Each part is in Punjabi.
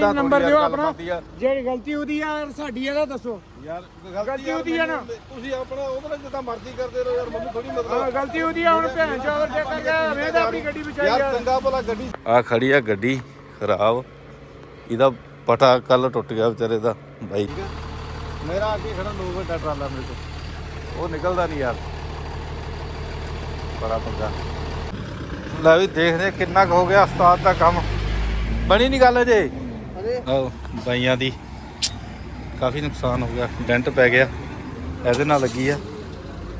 ਏਦਾਂ ਨੰਬਰ ਦਿਓ ਆਪਣਾ। ਜਿਹੜੀ ਗਲਤੀ ਉਹਦੀ ਆ ਸਾਡੀ ਇਹਦਾ ਦੱਸੋ। ਯਾਰ ਗਲਤੀ ਉਹਦੀ ਆ ਨਾ। ਤੁਸੀਂ ਆਪਣਾ ਉਹਦੇ ਜਿੱਦਾਂ ਮਰਜ਼ੀ ਕਰਦੇ ਰਹੋ ਯਾਰ ਮੈਨੂੰ ਥੋੜੀ ਮਤਲਬ ਹਾਂ ਗਲਤੀ ਉਹਦੀ ਆ ਹੁਣ ਭੈਣ ਚੋਰ ਚੱਕਰ ਗਿਆ ਮੈਂ ਤਾਂ ਆਪਣੀ ਗੱਡੀ ਬਚਾਈ ਯਾਰ ਚੰਗਾ ਭਲਾ ਗੱਡੀ ਆ ਖੜੀ ਆ ਗੱਡੀ ਖਰਾਬ। ਇਹਦਾ ਪਟਾ ਕੱਲ ਟੁੱਟ ਗਿਆ ਵਿਚਾਰੇ ਦਾ ਬਾਈ। ਮੇਰਾ ਅੱਗੇ ਖੜਾ 2 ਵੱਡਾ ਟਰਾਲਾ ਮੇਰੇ ਤੋਂ ਉਹ ਨਿਕਲਦਾ ਨਹੀਂ ਯਾਰ। ਬੜਾ ਪੰਗਾ। ਲੈ ਵੀ ਦੇਖਦੇ ਕਿੰਨਾ ਕੁ ਹੋ ਗਿਆ ਉਸਤਾਦ ਦਾ ਕੰਮ। ਬਣੀ ਨਹੀਂ ਗੱਲ ਅਜੇ। ਆਹ ਬਾਈਆਂ ਦੀ। ਕਾਫੀ ਨੁਕਸਾਨ ਹੋ ਗਿਆ, ਡੈਂਟ ਪੈ ਗਿਆ, ਇਹਦੇ ਨਾਲ ਲੱਗੀ ਆ।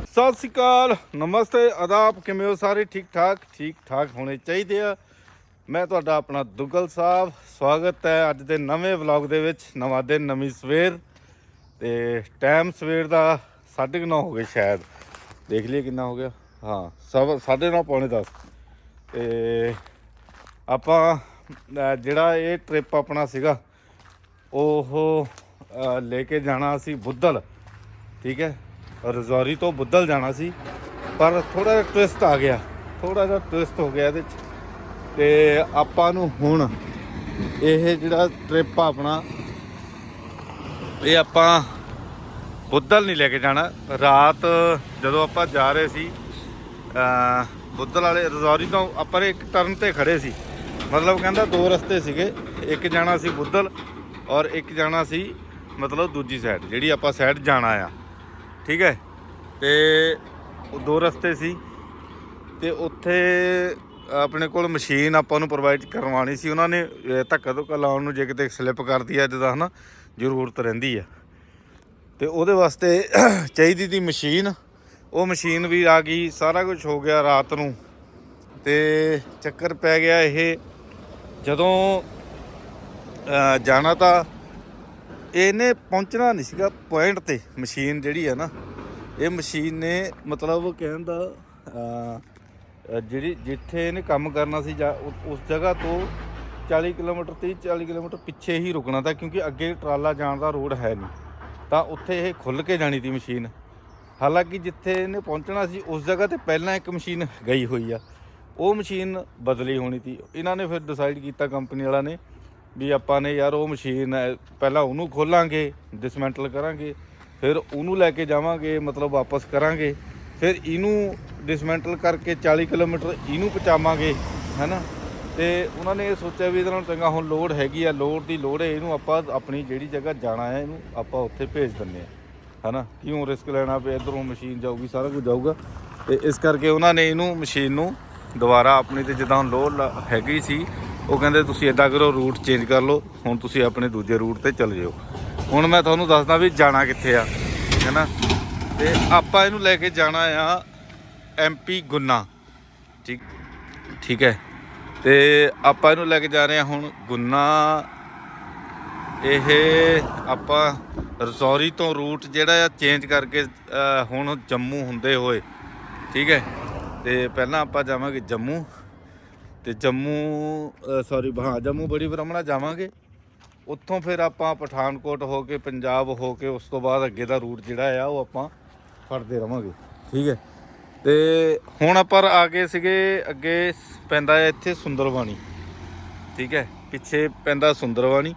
ਸਤਿ ਸ਼੍ਰੀ ਅਕਾਲ, ਨਮਸਤੇ, ਆਦਾਬ, ਕਿਵੇਂ ਹੋ ਸਾਰੇ? ਠੀਕ ਠਾਕ ਠੀਕ ਠਾਕ ਹੋਣੇ ਚਾਹੀਦੇ ਆ। ਮੈਂ ਤੁਹਾਡਾ ਆਪਣਾ ਦੁੱਗਲ ਸਾਹਿਬ, ਸਵਾਗਤ ਹੈ ਅੱਜ ਦੇ ਨਵੇਂ ਵਲੌਗ ਦੇ ਵਿੱਚ, ਨਵਾਂ ਦਿਨ, ਨਵੀਂ ਸਵੇਰ। ਤੇ ਟਾਈਮ ਸਵੇਰ ਦਾ 9:30 ਹੋ ਗਏ ਸ਼ਾਇਦ। ਦੇਖ ਲਈਏ ਕਿੰਨਾ ਹੋ ਗਿਆ। ਹਾਂ, ਸਵਾ 9:30 ਪੌਣੇ 10 ਤੇ ਆਪਾਂ ਅਹ ਜਿਹੜਾ ਇਹ ਟ੍ਰਿਪ ਆਪਣਾ ਸੀਗਾ, ਉਹ, ਅਹ ਲੈ ਕੇ ਜਾਣਾ ਸੀ ਬੁੱਧਲ, ਠੀਕ ਹੈ? ਰਜ਼ੌਰੀ ਤੋਂ ਬੁੱਧਲ ਜਾਣਾ ਸੀ, ਪਰ ਥੋੜਾ ਜਿਹਾ ਟਵਿਸਟ ਆ ਗਿਆ ਥੋੜਾ ਜਿਹਾ ਟਵਿਸਟ ਹੋ ਗਿਆ ਇਹਦੇ ਚ। ਤੇ ਆਪਾਂ ਨੂੰ ਹੁਣ ਇਹ ਜਿਹੜਾ ਟ੍ਰਿਪ ਆਪਣਾ, ਇਹ ਆਪਾਂ ਬੁੱਧਲ ਨਹੀਂ ਲੈ ਕੇ ਜਾਣਾ। ਰਾਤ ਜਦੋਂ ਆਪਾਂ ਜਾ ਰਹੇ ਸੀ ਅ ਬੁੱਧਲ ਵਾਲੇ, ਰਜ਼ੌਰੀ ਤੋਂ ਆਪਾਂ ਇੱਕ ਟਰਨ ਤੇ ਖੜੇ ਸੀ। ਮਤਲਬ ਕਹਿੰਦਾ ਦੋ ਰਸਤੇ ਸੀਗੇ, ਇੱਕ ਜਾਣਾ ਸੀ ਬੁੱਧਲ ਔਰ ਇੱਕ ਜਾਣਾ ਸੀ ਮਤਲਬ ਦੂਜੀ ਸਾਈਡ ਜਿਹੜੀ ਆਪਾਂ ਸਾਈਡ ਜਾਣਾ ਆ। ਠੀਕ ਹੈ? ਤੇ ਦੋ ਰਸਤੇ ਸੀ। ਤੇ ਉੱਥੇ ਆਪਣੇ ਕੋਲ ਮਸ਼ੀਨ ਆਪਾਂ ਨੂੰ ਪ੍ਰੋਵਾਈਡ ਕਰਵਾਉਣੀ ਸੀ। ਉਹਨਾਂ ਨੇ ਧੱਕਾ ਧੁੱਕਾ ਲਾਉਣ ਨੂੰ ਜੇ ਕਿਤੇ ਸਲਿੱਪ ਕਰਦੀ ਆ ਜਿੱਦਾਂ ਹਨਾ, ਜ਼ਰੂਰਤ ਰਹਿੰਦੀ ਆ। ਤੇ ਉਹਦੇ ਵਾਸਤੇ ਚਾਹੀਦੀ ਦੀ ਮਸ਼ੀਨ। ਉਹ ਮਸ਼ੀਨ ਵੀ ਆ ਗਈ, ਸਾਰਾ ਕੁਝ ਹੋ ਗਿਆ ਰਾਤ ਨੂੰ। ਤੇ ਚੱਕਰ ਪੈ ਗਿਆ ਇਹ ਜਦੋਂ ਜਾਣਾ ਤਾਂ ਇਹਨੇ ਪਹੁੰਚਣਾ ਨਹੀਂ ਸੀਗਾ ਪੁਆਇੰਟ ਤੇ, ਮਸ਼ੀਨ ਜਿਹੜੀ ਆ ਨਾ, ਇਹ ਮਸ਼ੀਨ ਨੇ ਮਤਲਬ ਕਹਿਣ ਦਾ ਜਿਹੜੀ, ਜਿੱਥੇ ਇਹਨੇ ਕੰਮ ਕਰਨਾ ਸੀ ਜਾਂ ਉਸ ਜਗ੍ਹਾ ਤੋਂ 40 ਕਿਲੋਮੀਟਰ 30 40 ਕਿਲੋਮੀਟਰ ਪਿੱਛੇ ਹੀ ਰੁਕਣਾ ਤਾਂ ਕਿਉਂਕਿ ਅੱਗੇ ਟਰਾਲਾ ਜਾਣ ਦਾ ਰੋਡ ਹੈ ਨਹੀਂ। ਤਾਂ ਉੱਥੇ ਇਹ ਖੁੱਲ ਕੇ ਜਾਣੀ ਤੀ ਮਸ਼ੀਨ। ਹਾਲਾਂਕਿ ਜਿੱਥੇ ਇਹਨੇ ਪਹੁੰਚਣਾ ਸੀ, ਉਸ ਜਗ੍ਹਾ ਤੇ ਪਹਿਲਾਂ ਇੱਕ ਮਸ਼ੀਨ ਗਈ ਹੋਈ ਆ। ਉਹ ਮਸ਼ੀਨ ਬਦਲੀ ਹੋਣੀ ਤੀ ਇਹਨਾਂ ਨੇ ਫਿਰ ਡਿਸਾਈਡ ਕੀਤਾ ਕੰਪਨੀ ਵਾਲਾ ਨੇ ਵੀ ਆਪਾਂ ਨੇ ਯਾਰ ਉਹ ਮਸ਼ੀਨ ਪਹਿਲਾਂ ਉਹਨੂੰ ਖੋਲਾਂਗੇ ਡਿਸਮੈਂਟਲ ਕਰਾਂਗੇ, ਫਿਰ ਉਹਨੂੰ ਲੈ ਕੇ ਜਾਵਾਂਗੇ, ਮਤਲਬ ਵਾਪਸ ਕਰਾਂਗੇ, ਫਿਰ ਇਹਨੂੰ ਡਿਸਮੈਂਟਲ ਕਰਕੇ 40 ਕਿਲੋਮੀਟਰ ਇਹਨੂੰ ਪਹੁੰਚਾਵਾਂਗੇ, ਹੈਨਾ? ਤੇ ਉਹਨਾਂ ਨੇ ਇਹ ਸੋਚਿਆ ਵੀ ਇਹਦੇ ਨਾਲ ਚੰਗਾ ਹੁਣ ਲੋਡ ਹੈਗੀ ਆ ਲੋਡ ਦੀ ਲੋੜ ਹੈ, ਇਹਨੂੰ ਆਪਾਂ ਆਪਣੀ ਜਿਹੜੀ ਜਗ੍ਹਾ ਜਾਣਾ ਹੈ, ਇਹਨੂੰ ਆਪਾਂ ਉੱਥੇ ਭੇਜ ਦਿੰਦੇ ਆ ਹਨਾ? ਕਿਉਂ ਰਿਸਕ ਲੈਣਾ ਪਿਆ ਇਧਰੋਂ ਮਸ਼ੀਨ ਜਾਊਗੀ, ਸਾਰਾ ਕੁਝ ਜਾਊਗਾ। ਤੇ ਇਸ ਕਰਕੇ ਉਹਨਾਂ ਨੇ ਇਹਨੂੰ ਮਸ਼ੀਨ ਨੂੰ ਦੁਬਾਰਾ ਆਪਣੀ ਤੇ ਜਿੱਦਾਂ ਲੋਡ ਹੈਗੀ ਸੀ, ਉਹ ਕਹਿੰਦੇ ਤੁਸੀਂ ਇਦਾਂ ਕਰੋ ਰੂਟ ਚੇਂਜ ਕਰ ਲਓ, ਹੁਣ ਤੁਸੀਂ ਆਪਣੇ ਦੂਜੇ ਰੂਟ ਤੇ ਚੱਲ ਜਿਓ। ਹੁਣ ਮੈਂ ਤੁਹਾਨੂੰ ਦੱਸਦਾ ਵੀ ਜਾਣਾ ਕਿੱਥੇ ਆ, ਹੈਨਾ? ਤੇ ਆਪਾਂ ਇਹਨੂੰ ਲੈ ਕੇ ਜਾਣਾ ਆ ਐਮਪੀ ਗੁੰਨਾ, ਠੀਕ ਠੀਕ ਹੈ? ਤੇ ਆਪਾਂ ਇਹਨੂੰ ਲੈ ਕੇ ਜਾ ਰਹੇ ਹਾਂ ਹੁਣ ਗੁੰਨਾ। ਇਹ ਆਪਾਂ ਰਸੌਰੀ ਤੋਂ ਰੂਟ ਜਿਹੜਾ ਆ ਚੇਂਜ ਕਰਕੇ ਹੁਣ ਜੰਮੂ ਹੁੰਦੇ ਹੋਏ, ਠੀਕ ਹੈ? ਤੇ ਪਹਿਲਾਂ ਆਪਾਂ ਜਾਵਾਂਗੇ ਜੰਮੂ। ਤੇ ਜੰਮੂ ਸੌਰੀ ਹਾਂ, ਜੰਮੂ ਬੜੀ ਬ੍ਰਹਮਣਾ ਜਾਵਾਂਗੇ। ਉੱਥੋਂ ਫਿਰ ਆਪਾਂ ਪਠਾਨਕੋਟ ਹੋ ਕੇ, ਪੰਜਾਬ ਹੋ ਕੇ, ਉਸ ਤੋਂ ਬਾਅਦ ਅੱਗੇ ਦਾ ਰੂਟ ਜਿਹੜਾ ਆ, ਉਹ ਆਪਾਂ ਫੜਦੇ ਰਵਾਂਗੇ। ਠੀਕ ਹੈ? ਤੇ ਹੁਣ ਆਪਾਂ ਆ ਗਏ ਸੀਗੇ, ਅੱਗੇ ਪੈਂਦਾ ਹੈ ਇੱਥੇ ਸੁੰਦਰਵਾਣੀ। ਠੀਕ ਹੈ? ਪਿੱਛੇ ਪੈਂਦਾ ਸੁੰਦਰਵਾਣੀ।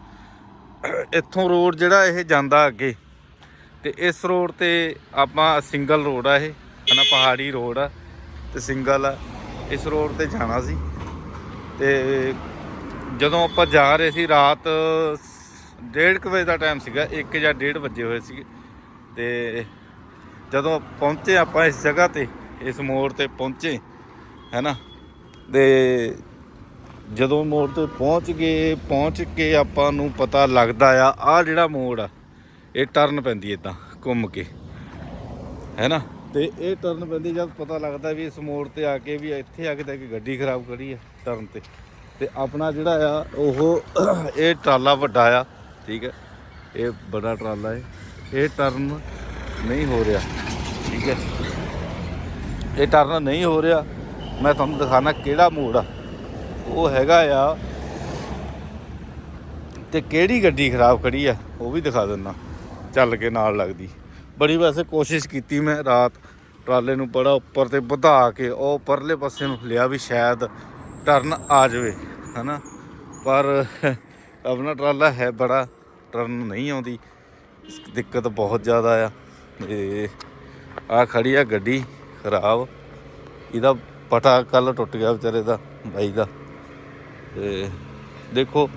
ਇੱਥੋਂ ਰੋਡ ਜਿਹੜਾ ਇਹ ਜਾਂਦਾ ਅੱਗੇ। ਤੇ ਇਸ ਰੋਡ ਤੇ ਆਪਾਂ ਸਿੰਗਲ ਰੋਡ ਆ ਇਹ, ਹਨਾ, ਪਹਾੜੀ ਰੋਡ ਆ। ਤੇ ਸਿੰਗਲ ਆ। ਇਸ ਰੋਡ ਤੇ ਜਾਣਾ ਸੀ। ਤੇ ਜਦੋਂ ਆਪਾਂ ਜਾ ਰਹੇ ਸੀ, ਰਾਤ 1:30 ਵਜੇ ਦਾ ਟਾਈਮ ਸੀਗਾ। 1 ਜਾਂ 1:30 ਵਜੇ ਹੋਏ ਸੀ ਤੇ ਜਦੋਂ ਪਹੁੰਚੇ ਆਪਾਂ ਇਸ ਜਗ੍ਹਾ ਤੇ, ਇਸ ਮੋੜ ਤੇ ਪਹੁੰਚੇ, ਹੈਨਾ? ਤੇ ਜਦੋਂ ਮੋੜ ਤੇ ਪਹੁੰਚ ਗਏ, ਪਹੁੰਚ ਕੇ ਆਪਾਂ ਨੂੰ ਪਤਾ ਲੱਗਦਾ ਆ ਆ ਜਿਹੜਾ ਮੋੜ ਆ, ਇਹ ਟਰਨ ਪੈਂਦੀ ਇਦਾਂ ਘੁੰਮ ਕੇ। ਹੈਨਾ? ਤੇ ਇਹ ਟਰਨ ਪੈਂਦੀ ਜਦ ਪਤਾ ਲੱਗਦਾ ਵੀ ਇਸ ਮੋੜ ਤੇ ਆ ਕੇ ਵੀ ਇੱਥੇ ਆ ਕੇ ਤਾਂ ਇੱਕ ਗੱਡੀ ਖਰਾਬ ਕਰੀ ਆ ਟਰਨ ਤੇ। ਤੇ ਆਪਣਾ ਜਿਹੜਾ ਆ, ਉਹ ਇਹ ਟਰਾਲਾ ਵੱਡਾ ਆ, ਠੀਕ ਹੈ ਇਹ ਬੜਾ ਟਰਾਲਾ ਹੈ ਇਹ ਟਰਨ ਨਹੀਂ ਹੋ ਰਿਹਾ, ਠੀਕ ਹੈ ਇਹ ਟਰਨ ਨਹੀਂ ਹੋ ਰਿਹਾ। ਮੈਂ ਤੁਹਾਨੂੰ ਦਿਖਾਣਾ ਕਿਹੜਾ ਮੋੜ ਆ। ਉਹ ਹੈਗਾ ਆ ਤੇ ਕਿਹੜੀ ਗੱਡੀ ਖਰਾਬ ਖੜੀ ਆ, ਉਹ ਵੀ ਦਿਖਾ ਦਿੰਦਾ। ਚੱਲ ਕੇ ਨਾਲ ਲੱਗਦੀ। ਬੜੀ ਵੈਸੇ ਕੋਸ਼ਿਸ਼ ਕੀਤੀ ਮੈਂ ਰਾਤ ਟਰਾਲੇ ਨੂੰ ਬੜਾ ਉੱਪਰ ਤੇ ਵਧਾ ਕੇ, ਉਹ ਪਰਲੇ ਪਾਸੇ ਨੂੰ ਲਿਆ ਵੀ ਸ਼ਾਇਦ ਟਰਨ ਆ ਜਾਵੇ, ਹਨਾ? ਪਰ ਆਪਣਾ ਟਰਾਲਾ ਹੈ ਬੜਾ, ਟਰਨ ਨਹੀਂ ਆਉਂਦੀ। ਦਿੱਕਤ ਬਹੁਤ ਜ਼ਿਆਦਾ ਆ। ਤੇ ਆ ਖੜੀ ਆ ਗੱਡੀ ਖਰਾਬ। ਇਹਦਾ ਪਟਾ ਕੱਲ ਟੁੱਟ ਗਿਆ ਵਿਚਾਰੇ ਦਾ, ਬਾਈ ਦਾ। ਤੇ ਦੇਖੋ,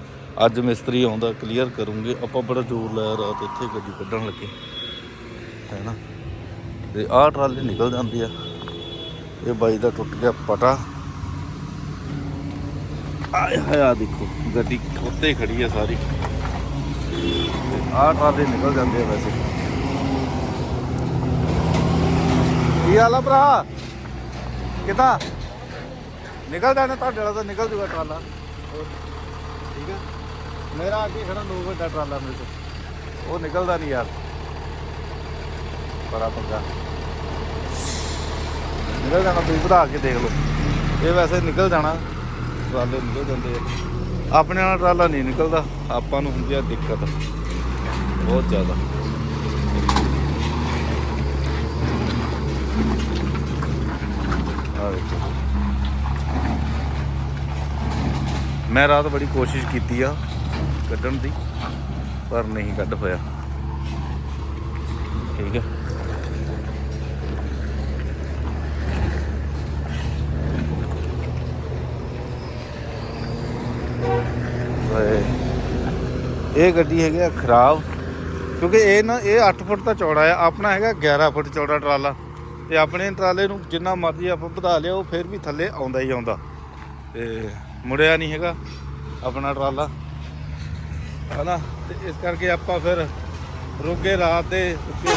ਅੱਜ ਮਿਸਤਰੀ ਆਉਂਦਾ ਕਲੀਅਰ ਕਰੂੰਗੇ। ਆਪਾਂ ਬੜਾ ਜ਼ੋਰ ਲਾਇਆ ਰਾਤ ਇੱਥੇ ਗੱਡੀ ਕੱਢਣ ਲੱਗੇ। ਹੈ ਨਾ। ਤੇ ਆਹ ਟਰਾਲੀ ਨਿਕਲ ਜਾਂਦੀ ਆ। ਇਹ ਬਾਈ ਦਾ ਟੁੱਟ ਗਿਆ ਪਟਾ। ਆਏ ਹਾਏ ਆ ਦੇਖੋ, ਗੱਡੀ ਉੱਤੇ ਖੜੀ ਆ ਸਾਰੀ। ਤੇ ਆਹ ਟਰਾਲੇ ਨਿਕਲ ਜਾਂਦੇ ਆ ਵੈਸੇ। ਕੀ ਹਾਲ ਆ ਭਰਾ? ਕਿਦਾਂ? ਨਿਕਲਦਾ ਜਾਣਾ ਤੁਹਾਡੇ ਵਾਲਾ ਤਾਂ ਨਿਕਲ ਜੂਗਾ ਟਰਾਲਾ। ਠੀਕ ਆ। ਮੇਰਾ ਅੱਗੇ ਖੜਾ 9 ਵੱਡਾ ਟਰਾਲਾ ਮੇਰੇ ਕੋਲ। ਉਹ ਨਿਕਲਦਾ ਨਹੀਂ ਯਾਰ। ਬੜਾ ਪੰਗਾ। ਨਿਕਲ ਜਾਣਾ, ਤੁਸੀਂ ਵਧਾ ਕੇ ਦੇਖ ਲਓ। ਇਹ ਵੈਸੇ ਨਿਕਲ ਜਾਣਾ। ਟਰਾਲੇ ਨਿਕਲ ਜਾਂਦੇ ਆ। ਆਪਣੇ ਨਾਲ ਟਰਾਲਾ ਨਹੀਂ ਨਿਕਲਦਾ। ਆਪਾਂ ਨੂੰ ਹੁੰਦੀ ਆ ਦਿੱਕਤ। ਬਹੁਤ ਜ਼ਿਆਦਾ। ਮੈਂ ਰਾਤ ਬੜੀ ਕੋਸ਼ਿਸ਼ ਕੀਤੀ ਆ ਕੱਢਣ ਦੀ, ਪਰ ਨਹੀਂ ਕੱਢ ਹੋਇਆ। ਠੀਕ ਹੈ ਇਹ ਗੱਡੀ ਹੈਗੀ ਆ ਖਰਾਬ, ਕਿਉਂਕਿ ਇਹ ਨਾ, ਇਹ 8 ਫੁੱਟ ਦਾ ਚੌੜਾ ਆ, ਆਪਣਾ ਹੈਗਾ 11 ਫੁੱਟ ਚੌੜਾ ਟਰਾਲਾ। ਤੇ ਆਪਣੇ ਟਰਾਲੇ ਨੂੰ ਜਿੰਨਾ ਮਰਜ਼ੀ ਆਪਾਂ ਵਧਾ ਲਿਆ ਉਹ ਫਿਰ ਵੀ ਥੱਲੇ ਆਉਂਦਾ ਹੀ ਆਉਂਦਾ। ਤੇ ਮੁੜਿਆ ਨਹੀਂ ਹੈਗਾ ਆਪਣਾ ਟਰਾਲਾ। ਹਨਾ? ਤੇ ਇਸ ਕਰਕੇ ਆਪਾਂ ਫਿਰ ਰੁਕੇ ਰਾਤ ਦੇ ਰੁਪਏ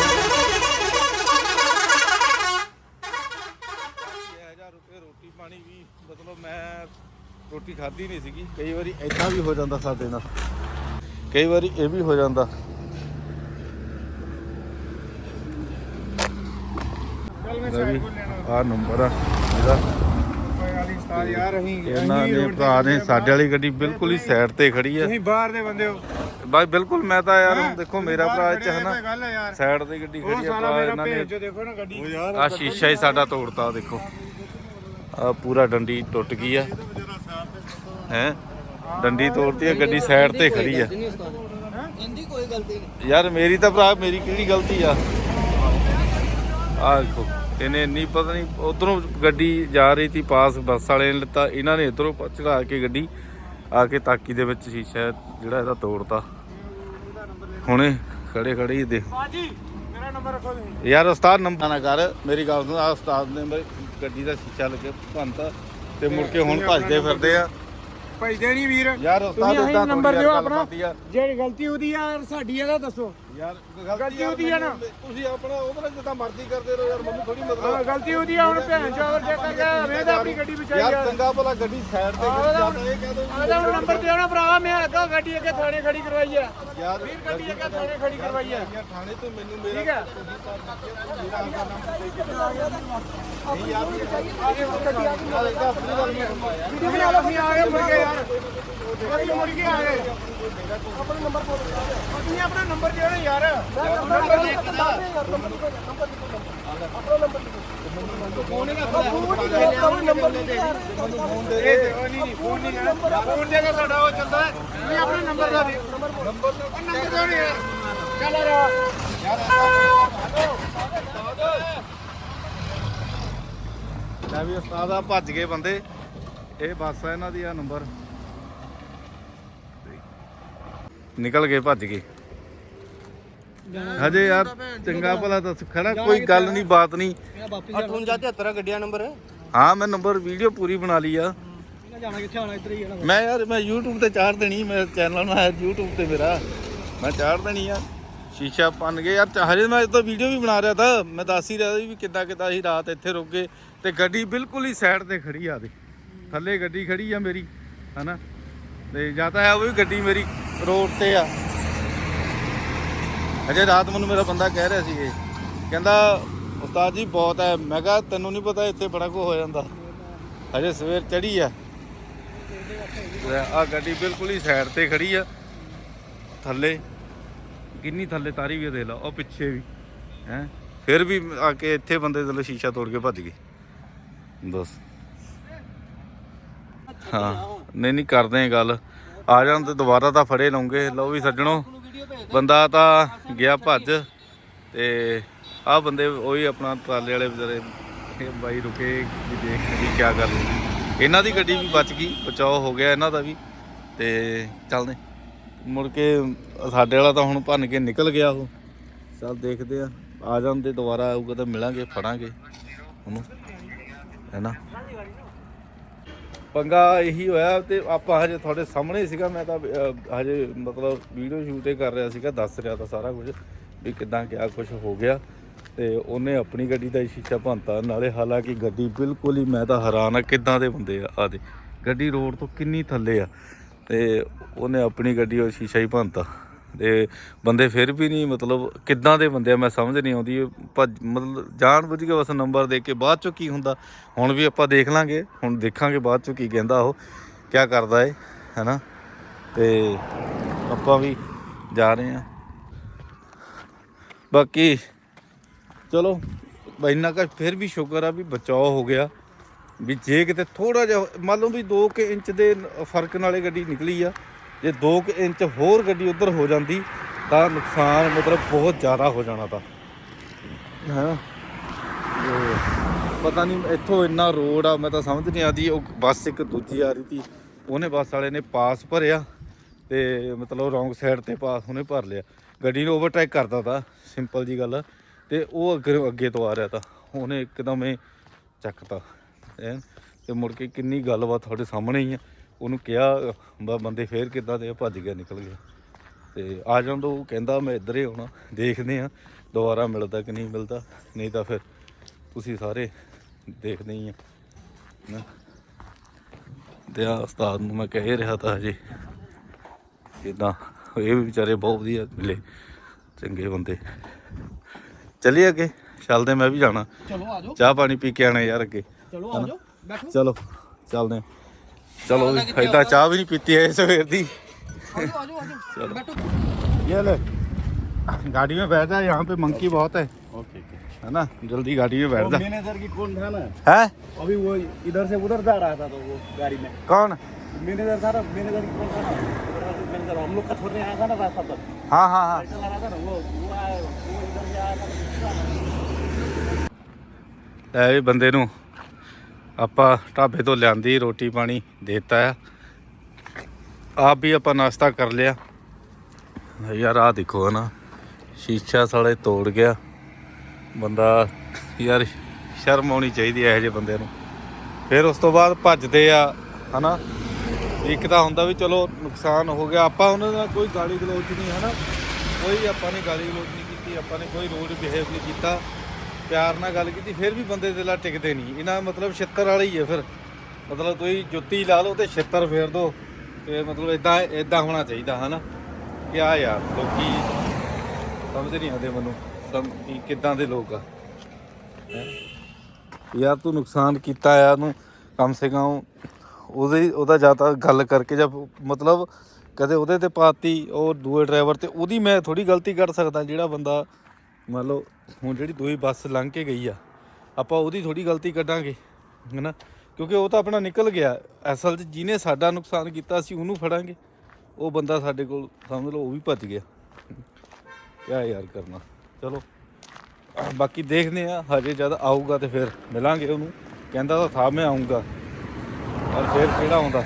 ਰੋਟੀ ਪਾਣੀ ਵੀ, ਮਤਲਬ ਮੈਂ ਰੋਟੀ ਖਾਧੀ ਨਹੀਂ ਸੀਗੀ। ਕਈ ਵਾਰੀ ਐਦਾਂ ਵੀ ਹੋ ਜਾਂਦਾ ਸਾਡੇ ਨਾਲ। ਕਈ ਵਾਰੀ ਇਹ ਵੀ ਹੋ ਜਾਂਦਾ। ਆਹ ਨੰਬਰ ਆ ਇਹਦਾ। ਇਹਨਾਂ ਨੇ ਭਰਾ ਨੇ ਆ ਸਾਡੇ ਵਾਲੀ ਗੱਡੀ ਬਿਲਕੁਲ ਹੀ ਸਾਈਡ ਤੇ ਖੜੀ ਆ। ਤੁਸੀਂ ਬਾਹਰ ਦੇ ਬੰਦੇ ਹੋ। ਬਾਈ ਬਿਲਕੁਲ ਮੈਂ ਤਾਂ ਯਾਰ? ਦੇਖੋ ਮੇਰਾ ਭਰਾ ਆ, ਹਨਾ ਸਾਈਡ ਤੇ ਗੱਡੀ ਖੜੀ ਆ ਸਾਲਾ ਭਰਾ ਮੇਰਾ ਇਹਨਾਂ ਨੇ ਭੇਜ ਜੋ ਦੇਖੋ ਨਾ ਗੱਡੀ। ਆ ਸ਼ੀਸ਼ਾ ਹੀ ਸਾਡਾ ਤੋੜਤਾ ਦੇਖੋ। ਆ ਪੂਰਾ ਡੰਡੀ ਟੁੱਟ ਗਈ ਆ। ਹੈ? ਡੰਡੀ ਤੋੜਤੀ ਆ ਗੱਡੀ ਸਾਈਡ ਤੇ ਖੜੀ ਆ। ਇਹਦੀ ਕੋਈ ਗਲਤੀ ਨਹੀਂ। ਯਾਰ ਮੇਰੀ ਤਾਂ ਭਰਾ ਮੇਰੀ ਕਿਹੜੀ ਗਲਤੀ ਆ? ਆ ਦੇਖੋ ਇਹਨੇ ਇੰਨੀ ਪਤਾ ਨਹੀਂ ਉਧਰੋਂ ਗੱਡੀ ਜਾ ਰਹੀ ਸੀ ਪਾਸ ਬੱਸ ਵਾਲੇ ਨੇ ਲਿੱਤਾ ਇਹਨਾਂ ਨੇ ਇਧਰੋਂ ਚੜਾ ਕੇ ਗੱਡੀ ਆ ਕੇ ਤਾਕੀ ਦੇ ਵਿੱਚ ਸ਼ੀਸ਼ਾ ਜਿਹੜਾ ਇਹਦਾ ਤੋੜਤਾ। ਹੁਣੇ ਖੜੇ ਖੜੇ ਹੀ ਦੇਖ। ਬਾਜੀ ਮੇਰਾ ਨੰਬਰ ਰੱਖੋ ਤੁਸੀਂ। ਯਾਰ ਉਸਤਾਦ ਨੰਬਰ ਨਾ ਕਰ ਮੇਰੀ ਗੱਲ ਸੁਣ ਆ ਉਸਤਾਦ ਨੇ ਮੇਰੀ ਗੱਡੀ ਦਾ ਸ਼ੀਸ਼ਾ ਲੱਗੇ ਭੰਨਤਾ ਤੇ ਮੁੜ ਕੇ ਹੁਣ ਭੱਜਦੇ ਫਿਰਦੇ ਆ। ਭੇਜਦੇ ਨਹੀਂ ਵੀਰ। ਯਾਰ ਉਸਤਾਦ ਤੁਸੀਂ ਅਸੀਂ ਨੰਬਰ ਦਿਓ ਆਪਣਾ। ਆ। ਜਿਹੜੀ ਗਲਤੀ ਉਹਦੀ ਆ ਸਾਡੀ ਇਹਦਾ ਦੱਸੋ। ਯਾਰ ਗਲਤੀ ਉਹਦੀ ਆ ਨਾ। ਤੁਸੀਂ ਆਪਣਾ ਉਹਦੇ ਨਾਲ ਜਿੱਦਾਂ ਮਰਜ਼ੀ ਕਰਦੇ ਰਹੋ ਯਾਰ ਮੈਨੂੰ ਥੋੜੀ ਮਤਲਬ ਹਾਂ ਗਲਤੀ ਉਹਦੀ ਆ ਹੁਣ ਭੈਣ ਚੋਰ ਜੇ ਕਰ ਗਿਆ ਮੈਂ ਤਾਂ ਆਪਣੀ ਗੱਡੀ ਬਚਾਈ ਯਾਰ ਯਾਰ। ਚੰਗਾ ਭਲਾ ਗੱਡੀ ਸਾਈਡ ਤੇ ਜਾਂਦਾ ਇਹ ਕਹਿ ਦੋ ਆਦਾ ਹੁਣ ਨੰਬਰ ਦਿਓ ਨਾ ਭਰਾ ਮੈਂ ਅੱਗਾ ਗੱਡੀ ਅੱਗੇ ਥਾਣੇ ਖੜੀ ਕਰਵਾਈ ਆ। ਯਾਰ ਵੀਰ ਗੱਡੀ ਅੱਗੇ ਥਾਣੇ ਖੜੀ ਕਰਵਾਈ ਆ। ਯਾਰ ਥਾਣੇ ਤੋਂ ਮੈਨੂੰ ਮੇਰਾ ਠੀਕ ਹੈ ਵੀਡੀਓ ਬਣਾ ਲਓ ਅਸੀਂ ਆ ਗਏ ਮੁੜ ਕੇ ਯਾਰ। ਮੁੜ ਕੇ ਆ ਗਏ। ਆਪਣਾ ਨੰਬਰ ਬੋਲ ਤੁਸੀਂ ਆਪਣਾ ਨੰਬਰ ਦਿਓ ਨਾ ਯਾਰ ਨੰਬਰ ਦੇ ਇਹ ਦੇਖੋ ਨਹੀਂ ਨਹੀਂ ਫੋਨ ਨਹੀਂ ਕਰਨਾ ਫੋਨ ਜਗ੍ਹਾ ਸਾਡਾ ਉਹ ਚੱਲਦਾ ਹੈ। ਤੁਸੀਂ ਆਪਣਾ ਨੰਬਰ ਦਾ ਦਿਓ ਨੰਬਰ ਨੰਬਰ ਦਿਓ ਨਾ ਯਾਰ। ਚੱਲ ਆ ਰਿਹਾ। ਲੈ ਵੀ ਉਸਤਾਦ ਆ ਭੱਜ ਗਏ ਬੰਦੇ। ਇਹ ਬੱਸ ਆ ਇਹਨਾਂ ਦੀ ਆ ਨੰਬਰ। ਨਿਕਲ ਗਏ ਭੱਜ ਗਏ। ਹਜੇ ਯਾਰ ਚੰਗਾ ਭਲਾ ਤਾਂ ਖੜਾ ਕੋਈ ਗੱਲ ਨਹੀਂ ਬਾਤ ਨਹੀਂ 5873 ਗੱਡੀਆਂ ਨੰਬਰ। ਹਾਂ ਮੈਂ ਨੰਬਰ ਵੀਡੀਓ ਪੂਰੀ ਬਣਾ ਲਈ ਆ। ਜਾਣਾ ਕਿੱਥੇ ਆਣਾ ਇੱਧਰ ਹੀ ਆਣਾ ਮੈਂ ਯਾਰ ਮੈਂ YouTube ਤੇ ਚਾੜ ਦੇਣੀ ਮੇਰਾ ਚੈਨਲ ਨਾ ਹੈ YouTube ਤੇ ਮੇਰਾ। ਮੈਂ ਚਾੜ ਦੇਣੀ ਆ। ਸ਼ੀਸ਼ਾ ਪੰਨ ਗਏ ਯਾਰ ਹਜੇ ਮੈਂ ਤਾਂ ਵੀਡੀਓ ਵੀ ਬਣਾ ਰਿਹਾ ਤਾਂ ਮੈਂ ਦੱਸ ਹੀ ਰਿਹਾ ਸੀ ਵੀ ਕਿੱਦਾਂ ਕਿੱਦਾਂ ਅਸੀਂ ਰਾਤ ਇੱਥੇ ਰੁਕ ਗਏ ਤੇ ਗੱਡੀ ਬਿਲਕੁਲ ਹੀ ਸਾਈਡ ਤੇ ਖੜੀ ਆ ਦੇ ਥੱਲੇ ਗੱਡੀ ਖੜੀ ਆ ਮੇਰੀ ਹਨਾ? ਤੇ ਜਾਂ ਤਾਂ ਹੈ ਉਹ ਵੀ ਗੱਡੀ ਮੇਰੀ ਰੋਡ ਤੇ ਆ। ਅਜੇ ਰਾਤ ਮੈਨੂੰ ਮੇਰਾ ਬੰਦਾ ਕਹਿ ਰਿਹਾ ਸੀਗੇ ਕਹਿੰਦਾ, ਉਸਤਾਦ ਜੀ, ਬਹੁਤ ਹੈ। ਮੈਂ ਕਿਹਾ, ਤੈਨੂੰ ਨਹੀਂ ਪਤਾ ਇੱਥੇ ਬੜਾ ਕੁ ਹੋ ਜਾਂਦਾ। ਹਜੇ ਸਵੇਰ ਚੜੀ ਆ। ਆ ਗੱਡੀ ਬਿਲਕੁਲ ਹੀ ਸਾਈਡ ਤੇ ਖੜੀ ਆ। ਥੱਲੇ। ਕਿੰਨੀ ਥੱਲੇ ਤਾਰੀ ਵੀ ਆ ਲਾ, ਉਹ ਪਿੱਛੇ ਵੀ। ਹੈ? ਫਿਰ ਵੀ ਆ ਕੇ ਇੱਥੇ ਬੰਦੇ ਚਲੋ ਸ਼ੀਸ਼ਾ ਤੋੜ ਕੇ ਭੱਜ ਗਏ। ਦੱਸ ਹਾਂ। ਨਹੀਂ ਨਹੀਂ, ਕਰਦੇ ਆ ਗੱਲ। ਆ ਜਾਣ ਤੇ ਦੁਬਾਰਾ ਤਾਂ ਫੜੇ ਲਉਂਗੇ। ਲਓ ਵੀ ਸੱਜਣੋ। ਬੰਦਾ ਤਾਂ ਗਿਆ ਭੱਜ ਤੇ ਆਹ ਬੰਦੇ ਉਹੀ ਆਪਣਾ ਟਰਾਲੇ ਵਾਲੇ ਵਿਚਾਰੇ ਇਹ ਬਾਈ ਰੁਕੇ ਵੀ ਦੇਖ ਵੀ ਕੀ ਕਰ ਇਹਨਾਂ ਦੀ ਗੱਡੀ ਵੀ ਬਚ ਗਈ, ਬਚਾਓ ਹੋ ਗਿਆ ਇਹਨਾਂ ਦਾ ਵੀ ਤੇ ਚੱਲਦੇ। ਮੁੜ ਕੇ ਸਾਡੇ ਵਾਲਾ ਤਾਂ ਹੁਣ ਭੰਨ ਕੇ ਨਿਕਲ ਗਿਆ ਉਹ। ਚੱਲ ਦੇਖਦੇ ਆ ਆ ਜਾਂਦੇ, ਦੁਬਾਰਾ ਆਊਗਾ ਤਾਂ ਮਿਲਾਂਗੇ, ਫੜਾਂਗੇ ਉਹਨੂੰ ਹੈਨਾ ਪੰਗਾ ਇਹੀ ਹੋਇਆ ਤੇ ਆਪਾਂ ਹਜੇ ਤੁਹਾਡੇ ਸਾਹਮਣੇ ਸੀਗਾ ਮੈਂ ਤਾਂ ਅਹ, ਹਜੇ ਮਤਲਬ ਵੀਡੀਓ ਸ਼ੂਟ ਹੀ ਕਰ ਰਿਹਾ ਸੀਗਾ ਦੱਸ ਰਿਹਾ ਤਾਂ ਸਾਰਾ ਕੁਝ ਵੀ ਕਿਦਾਂ ਕਿਆ ਕੁਝ ਹੋ ਗਿਆ ਤੇ ਉਹਨੇ ਆਪਣੀ ਗੱਡੀ ਦਾ ਹੀ ਸ਼ੀਸ਼ਾ ਭੰਨਤਾ। ਨਾਲੇ ਹਾਲਾਂਕਿ ਗੱਡੀ ਬਿਲਕੁਲ ਹੀ ਮੈਂ ਤਾਂ ਹੈਰਾਨ ਆ ਕਿਦਾਂ ਦੇ ਬੰਦੇ ਆ ਆਦੇ ਗੱਡੀ ਰੋਡ ਤੋਂ ਕਿੰਨੀ ਥੱਲੇ ਆ ਤੇ ਉਹਨੇ ਆਪਣੀ ਗੱਡੀ ਉਹ ਸ਼ੀਸ਼ਾ ਹੀ ਭੰਨਤਾ। ਤੇ ਬੰਦੇ ਫਿਰ ਵੀ ਨਹੀਂ, ਮਤਲਬ ਕਿੱਦਾਂ ਦੇ ਬੰਦੇ ਆ, ਮੈਂ ਸਮਝ ਨਹੀਂ ਆਉਂਦੀ। ਇਹ ਭੱਜ- ਮਤਲਬ ਜਾਣ ਬੁੱਝ ਕੇ ਬਸ ਨੰਬਰ ਦੇ ਕੇ ਬਾਅਦ ਚੋਂ ਕੀ ਹੁੰਦਾ। ਹੁਣ ਵੀ ਆਪਾਂ ਦੇਖ ਲਾਂਗੇ, ਹੁਣ ਦੇਖਾਂਗੇ ਬਾਅਦ ਚੋਂ ਕੀ ਕਹਿੰਦਾ ਉਹ ਕੀ ਕਰਦਾ ਏ ਹੈਨਾ? ਤੇ ਆਪਾਂ ਵੀ ਜਾ ਰਹੇ ਆ ਬਾਕੀ ਚਲੋ ਇੰਨਾ ਕੁ, ਫਿਰ ਵੀ ਸ਼ੁਕਰ ਆ ਵੀ ਬਚਾਓ ਹੋ ਗਿਆ। ਵੀ ਜੇ ਕਿਤੇ ਥੋੜਾ ਜਿਹਾ, ਮੰਨ ਲਓ ਵੀ 2 ਕਿ ਇੰਚ ਦੇ ਫ਼ਰਕ ਨਾਲੇ ਗੱਡੀ ਨਿਕਲੀ ਆ। ਜੇ 2 ਕਿ ਇੰਚ ਹੋਰ ਗੱਡੀ ਉਧਰ ਹੋ ਜਾਂਦੀ, ਤਾਂ ਨੁਕਸਾਨ ਮਤਲਬ ਬਹੁਤ ਜ਼ਿਆਦਾ ਹੋ ਜਾਣਾ ਤਾਂ। ਹਾਂ। ਪਤਾ ਨਹੀਂ ਇੱਥੋਂ ਇੰਨਾ ਰੋਡ ਆ, ਮੈਂ ਤਾਂ ਸਮਝ ਨਹੀਂ ਆਦੀ ਉਹ ਬੱਸ ਇੱਕ ਦੂਜੀ ਆ ਰਹੀ ਸੀ। ਉਹਨੇ ਬੱਸ ਵਾਲੇ ਨੇ ਪਾਸ ਭਰਿਆ ਤੇ ਮਤਲਬ ਰੋਂਗ ਸਾਈਡ ਤੇ ਪਾਸ ਉਹਨੇ ਭਰ ਲਿਆ। ਗੱਡੀ ਨੂੰ ਓਵਰਟੇਕ ਕਰਦਾ ਤਾ ਸਿੰਪਲ ਜੀ ਗੱਲ ਆ। ਤੇ ਉਹ ਅੱਗੇ ਅੱਗੇ ਤੋਂ ਆ ਰਿਹਾ ਤਾ, ਉਹਨੇ ਇੱਕਦਮ ਹੀ ਚੱਕਤਾ। ਐਨ ਤੇ ਮੁੜ ਕੇ ਕਿੰਨੀ ਗੱਲਬਾਤ ਤੁਹਾਡੇ ਸਾਹਮਣੇ ਹੀ ਆ। ਉਹਨੂੰ ਕਿਹਾ ਬ- ਬੰਦੇ ਫੇਰ ਕਿੱਦਾਂ ਦੇ ਆ, ਭੱਜ ਗਿਆ ਨਿਕਲ ਗਿਆ। ਤੇ ਆ ਜਾਣ ਤੋਂ ਉਹ ਕਹਿੰਦਾ ਮੈਂ ਇੱਧਰ ਹੀ ਆਉਣਾ ਦੇਖਦੇ ਆ ਦੁਬਾਰਾ ਮਿਲਦਾ ਕਿ ਨਹੀਂ ਮਿਲਦਾ। ਨਹੀਂ ਤਾਂ ਫਿਰ ਤੁਸੀਂ ਸਾਰੇ ਦੇਖਦੇ ਹੀ ਆ ਨਾ ਤੇ ਆ ਉਸਤਾਦ ਨੂੰ ਮੈਂ ਕਹਿ ਰਿਹਾ ਤਾਂ ਹਜੇ ਇਦਾਂ ਇਹ ਵੀ ਵਿਚਾਰੇ ਬਹੁਤ ਵਧੀਆ ਮਿਲੇ ਚੰਗੇ ਬੰਦੇ। ਚੱਲੀਏ ਅੱਗੇ ਚੱਲਦੇ ਮੈਂ ਵੀ ਜਾਣਾ। ਚਲੋ ਆ ਜਾਓ। ਚਾਹ ਪਾਣੀ ਪੀ ਕੇ ਆਣਾ ਯਾਰ ਅੱਗੇ ਚਲੋ ਆ ਜਾਓ ਬੈਠੋ। ਚਲੋ ਚੱਲਦੇ ਹਾਂ। ਚਲੋ ਵੀ ਏਦਾਂ ਚਾਹ ਵੀ ਨਹੀਂ ਪੀਤੀ ਐ ਸਵੇਰ ਦੀ ਆ ਜਾਓ ਆ ਜਾਓ ਆ ਜਾਓ चलो। ਬੈਠੋ ये ले गाड़ी में बैठ जा यहाँ पे मंकी बहुत है ओके है ना जल्दी गाड़ी में बैठ जा मैनेजर की कौन था ना है अभी वो इधर से उधर जा रहा था तो वो गाड़ी में कौन मैनेजर था ना मैनेजर की कौन था ना मैनेजर हम लोग का छोड़ने आया था ना रास्ता पर हाँ हाँ हाँ चला रहा था ना ਆਪਾਂ ਢਾਬੇ ਤੋਂ ਲਿਆਂਦੀ ਰੋਟੀ ਪਾਣੀ ਦੇਤਾ ਆ। ਆਪ ਵੀ ਆਪਾਂ ਨਾਸ਼ਤਾ ਕਰ ਲਿਆ। ਯਾਰ ਆ ਦੇਖੋ ਨਾ ਸ਼ੀਸ਼ਾ ਸਾਲੇ ਤੋੜ ਗਿਆ। ਬੰਦਾ ਯਾਰ ਸ਼ਰਮ ਆਉਣੀ ਚਾਹੀਦੀ ਐ ਇਹੋ ਜਿਹੇ ਬੰਦੇ ਨੂੰ। ਫਿਰ ਉਸ ਤੋਂ ਬਾਅਦ ਭੱਜਦੇ ਆ, ਹਨਾ। ਇੱਕ ਤਾਂ ਹੁੰਦਾ ਵੀ ਚਲੋ ਨੁਕਸਾਨ ਹੋ ਗਿਆ। ਆਪਾਂ ਉਹਨਾਂ ਦਾ ਕੋਈ ਗਾਲੀ ਗਲੋਚ ਨਹੀਂ, ਹਨਾ। ਕੋਈ ਆਪਾਂ ਨੇ ਗਾਲੀ ਗਲੋਚ ਨਹੀਂ ਕੀਤੀ, ਆਪਾਂ ਨੇ ਕੋਈ ਰੋਡ ਬਿਹੇਵ ਨਹੀਂ ਕੀਤਾ। ਪਿਆਰ ਨਾਲ ਗੱਲ ਕੀਤੀ, ਫਿਰ ਵੀ ਬੰਦੇ ਦੇ ਲਾ ਟਿਕਦੇ ਨਹੀਂ। ਇਹਨਾਂ ਮਤਲਬ ਛਿੱਤਰ ਵਾਲੇ ਹੀ ਆ ਫਿਰ। ਮਤਲਬ ਤੁਸੀਂ ਜੁੱਤੀ ਲਾ ਲਓ ਤੇ ਛਿੱਤਰ ਫੇਰ ਦੋ। ਤੇ ਮਤਲਬ ਇਦਾਂ ਇਦਾਂ ਹੋਣਾ ਚਾਹੀਦਾ, ਹਨਾ? ਕਿ ਆ ਯਾਰ, ਲੋਕੀ ਸਮਝ ਨਹੀਂ ਆਉਂਦੇ ਮੈਨੂੰ, ਸਮ ਕਿੱਦਾਂ ਦੇ ਲੋਕ ਆ। ਯਾਰ ਤੂੰ ਨੁਕਸਾਨ ਕੀਤਾ ਆ ਨੂੰ ਕਮ ਸੇ ਕਮ ਉਹਦੇ, ਉਹਦਾ ਜਾਂ ਤਾਂ ਗੱਲ ਕਰਕੇ ਜਾਂ ਮਤਲਬ ਕਦੇ ਉਹਦੇ ਤੇ ਪਾਤੀ, ਉਹ ਦੂਏ ਡਰਾਈਵਰ ਤੇ ਉਹਦੀ ਮੈਂ ਥੋੜੀ ਗਲਤੀ ਕਰ ਸਕਦਾ ਜਿਹੜਾ ਬੰਦਾ ਮੰਨ ਲਓ, ਹੁਣ ਜਿਹੜੀ ਦੂਈ ਬੱਸ ਲੰਘ ਕੇ ਗਈ ਆ, ਆਪਾਂ ਉਹਦੀ ਥੋੜੀ ਗਲਤੀ ਕੱਢਾਂਗੇ, ਹੈਨਾ? ਕਿਉਂਕਿ ਉਹ ਤਾਂ ਆਪਣਾ ਨਿਕਲ ਗਿਆ। ਅਸਲ 'ਚ ਜਿਹਨੇ ਸਾਡਾ ਨੁਕਸਾਨ ਕੀਤਾ ਸੀ, ਉਹਨੂੰ ਫੜਾਂਗੇ। ਉਹ ਬੰਦਾ ਸਾਡੇ ਕੋਲ, ਸਮਝ ਲਓ, ਉਹ ਵੀ ਭੱਜ ਗਿਆ। ਕਿਆ ਯਾਰ ਕਰਨਾ। ਚਲੋ, ਬਾਕੀ ਦੇਖਦੇ ਆ ਹਜੇ ਜਦ ਆਊਗਾ ਤੇ ਫਿਰ ਮਿਲਾਂਗੇ ਉਹਨੂੰ। ਕਹਿੰਦਾ ਤਾਂ ਥਾ ਮੈਂ ਆਉਂਗਾ ਪਰ ਫਿਰ ਕਿਹੜਾ ਆਉਂਦਾ?